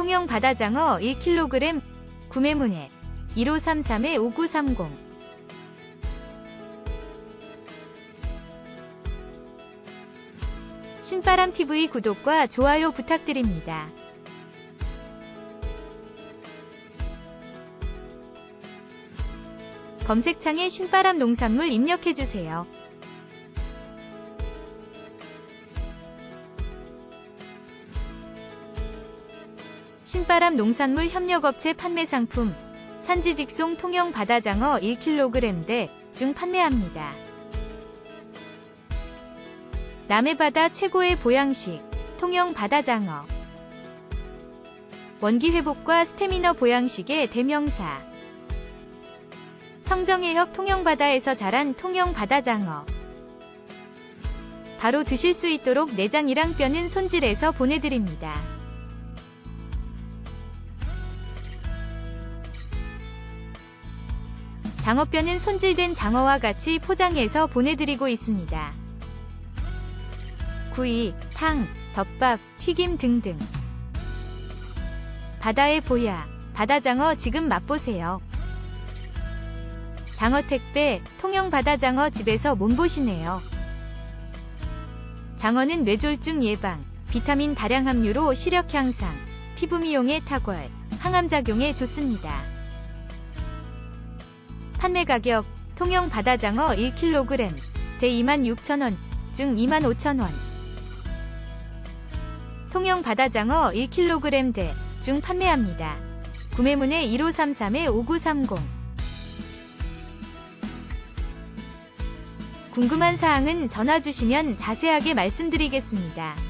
통영 바다장어 1kg 구매 문의 1533-5930 신바람TV 구독과 좋아요 부탁드립니다. 검색창에 신바람 농산물 입력해주세요. 신바람 농산물 협력업체 판매 상품 산지 직송 통영 바다장어 1kg 중 판매합니다. 남해 바다 최고의 보양식 통영 바다장어 원기 회복과 스태미너 보양식의 대명사 청정해역 통영바다에서 자란 통영 바다장어 바로 드실 수 있도록 내장이랑 뼈는 손질해서 보내드립니다. 장어뼈는 손질된 장어와 같이 포장해서 보내드리고 있습니다. 구이, 탕, 덮밥, 튀김 등등. 바다의 보야, 바다장어 지금 맛보세요. 장어 택배, 통영 바다장어 집에서 몸보시네요. 장어는 뇌졸중 예방, 비타민 다량 함유로 시력 향상, 피부 미용에 탁월, 항암 작용에 좋습니다. 판매 가격 통영 바다장어 1kg 대 26,000원 중 25,000원 통영 바다장어 1kg 대 중 판매합니다. 구매문의 1533-5930 궁금한 사항은 전화 주시면 자세하게 말씀드리겠습니다.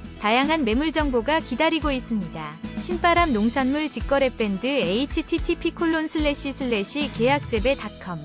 다양한 매물 정보가 기다리고 있습니다. 신바람 농산물 직거래 밴드 http:// 계약재배닷컴